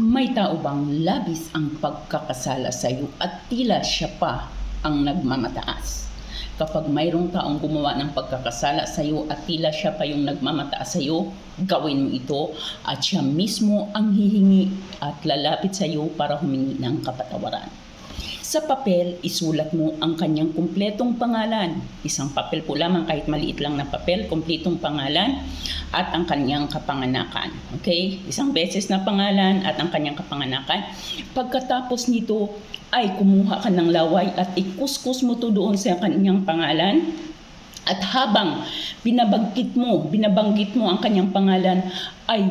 May tao bang labis ang pagkakasala sa iyo at tila siya pa ang nagmamataas? Kapag mayroong taong gumawa ng pagkakasala sa iyo at tila siya pa yung nagmamataas sa iyo, gawin mo ito at siya mismo ang hihingi at lalapit sa iyo para humingi ng kapatawaran. Sa papel, isulat mo ang kanyang kumpletong pangalan. Isang papel po lamang kahit maliit lang na papel, kumpletong pangalan at ang kanyang kapanganakan. Okay? Isang beses na pangalan at ang kanyang kapanganakan. Pagkatapos nito ay kumuha ka ng laway at ikuskus mo to doon sa kanyang pangalan. At habang binabagkit mo, binabanggit mo ang kanyang pangalan, ay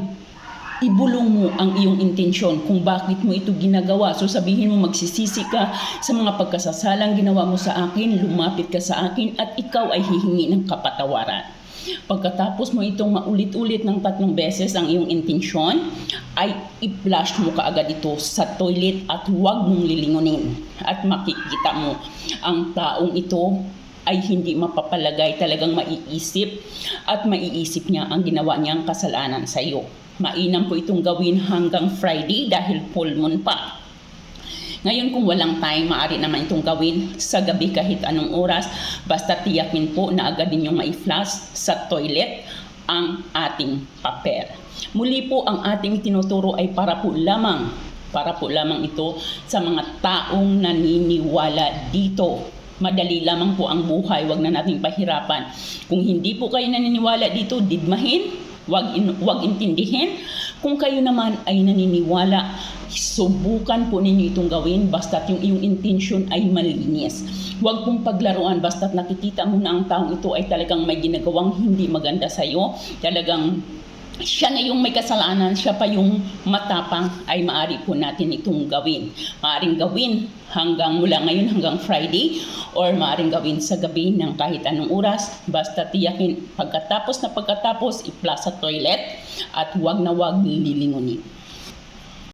ibulong mo ang iyong intensyon kung bakit mo ito ginagawa. So sabihin mo magsisisi ka sa mga pagkasasalang ginawa mo sa akin, lumapit ka sa akin at ikaw ay hihingi ng kapatawaran. Pagkatapos mo itong maulit-ulit ng tatlong beses ang iyong intensyon, ay i-flush mo kaagad ito sa toilet at huwag mong lilingunin. At makikita mo ang taong ito ay hindi mapapalagay, talagang maiisip at maiisip niya ang ginawa niyang kasalanan sa iyo. Mainam po itong gawin hanggang Friday dahil full moon pa. Ngayon kung walang time, maaari naman itong gawin sa gabi kahit anong oras. Basta tiyakin po na agad ninyong ma-flush sa toilet ang ating papel. Muli po ang ating tinuturo ay para po lamang para po lamang ito sa mga taong naniniwala dito madali lamang po ang buhay, wag na nating pahirapan. Kung hindi po kayo naniniwala dito, didmahin, wag, in, wag intindihin. Kung kayo naman ay naniniwala, subukan po ninyo itong gawin basta't yung iyong intention ay malinis. Huwag pong paglaruan basta't nakikita mo na ang taong ito ay talagang may ginagawang hindi maganda sa iyo. Talagang siya na yung may kasalanan, siya pa yung matapang, ay maari po natin itong gawin. Maaring gawin hanggang mula ngayon hanggang Friday or maaring gawin sa gabi ng kahit anong oras. Basta tiyakin pagkatapos na pagkatapos, i sa toilet at huwag na huwag lilingunin.